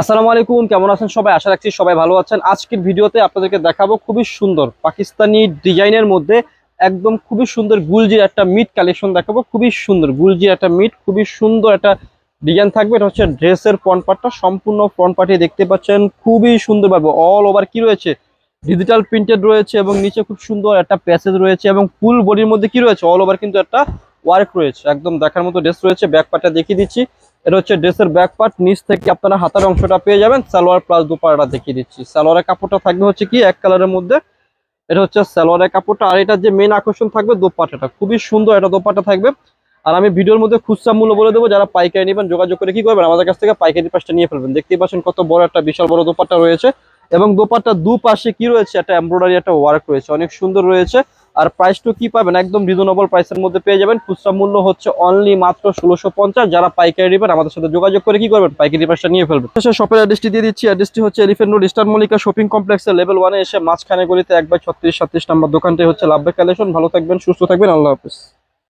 আসসালামু আলাইকুম, কেমন আছেন সবাই? আশা রাখছি সবাই ভালো আছেন। আজকের ভিডিওতে আপনাদেরকে দেখাবো খুবই সুন্দর পাকিস্তানি ডিজাইনের মধ্যে একদম খুবই সুন্দর গুলজির একটা মিট কালেকশন দেখাবো। খুবই সুন্দর গুলজির একটা মিট খুবই সুন্দর একটা ডিজাইন থাকবে। এটা হচ্ছে ড্রেসের ফ্রন্ট পার্টটা সম্পূর্ণ ফ্রন্ট পার্টে দেখতে পাচ্ছেন। খুবই সুন্দরভাবে অল ওভার কি রয়েছে? ডিজিটাল প্রিন্টেড রয়েছে এবং নিচে খুব সুন্দর একটা প্যাসেজ রয়েছে এবং ফুল বডির মধ্যে কি রয়েছে? অল ওভার কিন্তু একটা ওয়ার্ক রয়েছে, একদম দেখার মতো ড্রেস রয়েছে ব্যাক পার্টটা দেখিয়ে দিচ্ছি। এটা হচ্ছে ড্রেসের ব্যাক পার্ট নিচ থেকে আপনারা হাতার অংশটা পেয়ে যাবেন, সালোয়ার প্লাস দুপাড়াটা দেখিয়ে দিচ্ছি। সালোয়ারের কাপড়টা থাকবে হচ্ছে কি, এক কালারের মধ্যে। এটা হচ্ছে সালোয়ারের কাপড়টা, আর এটা যে মেন আকর্ষণ থাকবে দোপাট্টাটা। খুবই সুন্দর একটা দোপাট্টা থাকবে। আর আমি ভিডিওর মধ্যে খুচরা মূল্য বলে দেবো, যারা পাইকারি নেবেন, যোগাযোগ করে কি করবেন, আমাদের কাছ থেকে পাইকারি পাশটা নিয়ে ফেলবেন। দেখতেই পাচ্ছেন কত বড় একটা বিশাল বড় দোপাট্টা রয়েছে। এবং দোপাট্টা দু পাশে কি রয়েছে, একটা এমব্রয়ডারি একটা ওয়ার্ক রয়েছে। অনেক সুন্দর রয়েছে। আর প্রাইসটা কি পাবেন? একদম রিজনেবল প্রাইসের মধ্যে পেয়ে যাবেন। খুচরা মূল্য হচ্ছে অনলি মাত্র ষোলোশো পঞ্চাশ। যারা পাইকারি নেবেন, আমাদের সাথে যোগাযোগ করে কি করবেন? পাইকারি প্রাইসটা নিয়ে ফেলবেন। শপের অ্যাড্রেসটি দিয়ে দিচ্ছি। অ্যাড্রেসটি হচ্ছে Elephant Road Star Mallika shopping কমপ্লেক্সের লেভেল ওয়ানে এসে মাঝখানে গলিতে একবার ছত্রিশ সাতত্রিশ নম্বর দোকানটি হচ্ছে লাভবে কালেকশন ভালো থাকবেন, সুস্থ থাকবেন। আল্লাহ হাফিজ।